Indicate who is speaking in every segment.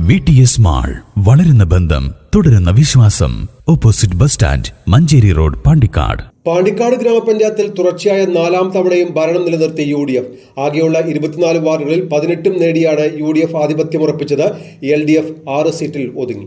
Speaker 1: V T S mall വളരുന്ന ബന്ധം തുടരുന്ന വിശ്വാസം. Opposite bus stand Manjeri road Pandikkad.
Speaker 2: Pandikkad ഗ്രാമപഞ്ചായത്തിൽ തുടർച്ചയായ നാലാം തവണയും ഭരണം നിലനിർത്തി യു ഡി എഫ്. ആകെയുള്ള ഇരുപത്തിനാല് വാർഡുകളിൽ പതിനെട്ടും നേടിയാണ് യു ഡി എഫ് ആധിപത്യമുറപ്പിച്ചത് എൽ ഡി എഫ് ആറ് സീറ്റിൽ ഒതുങ്ങി.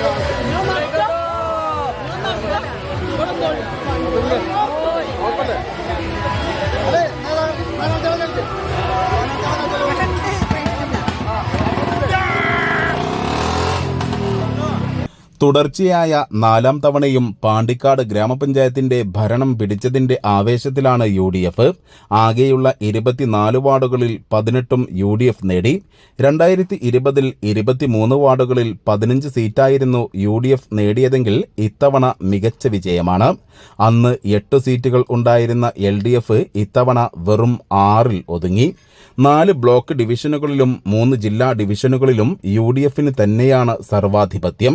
Speaker 3: 위험하니까?
Speaker 4: 위험하니까?
Speaker 3: 그런 걸.
Speaker 5: തുടർച്ചയായ നാലാം തവണയും പാണ്ടിക്കാട് ഗ്രാമപഞ്ചായത്തിന്റെ ഭരണം പിടിച്ചതിന്റെ ആവേശത്തിലാണ് യു ഡി എഫ് ആകെയുള്ള ഇരുപത്തിനാല് വാർഡുകളിൽ പതിനെട്ടും യു ഡി എഫ് നേടി. രണ്ടായിരത്തി ഇരുപതിൽ ഇരുപത്തിമൂന്ന് വാർഡുകളിൽ പതിനഞ്ച് സീറ്റായിരുന്നു യു ഡി എഫ് നേടിയതെങ്കിൽ ഇത്തവണ മികച്ച വിജയമാണ്. അന്ന് എട്ട് സീറ്റുകൾ ഉണ്ടായിരുന്ന എൽ ഡി എഫ് ഇത്തവണ വെറും ആറിൽ ഒതുങ്ങി. നാല് ബ്ലോക്ക് ഡിവിഷനുകളിലും മൂന്ന് ജില്ലാ ഡിവിഷനുകളിലും യു ഡി എഫിന് തന്നെയാണ് സർവാധിപത്യം.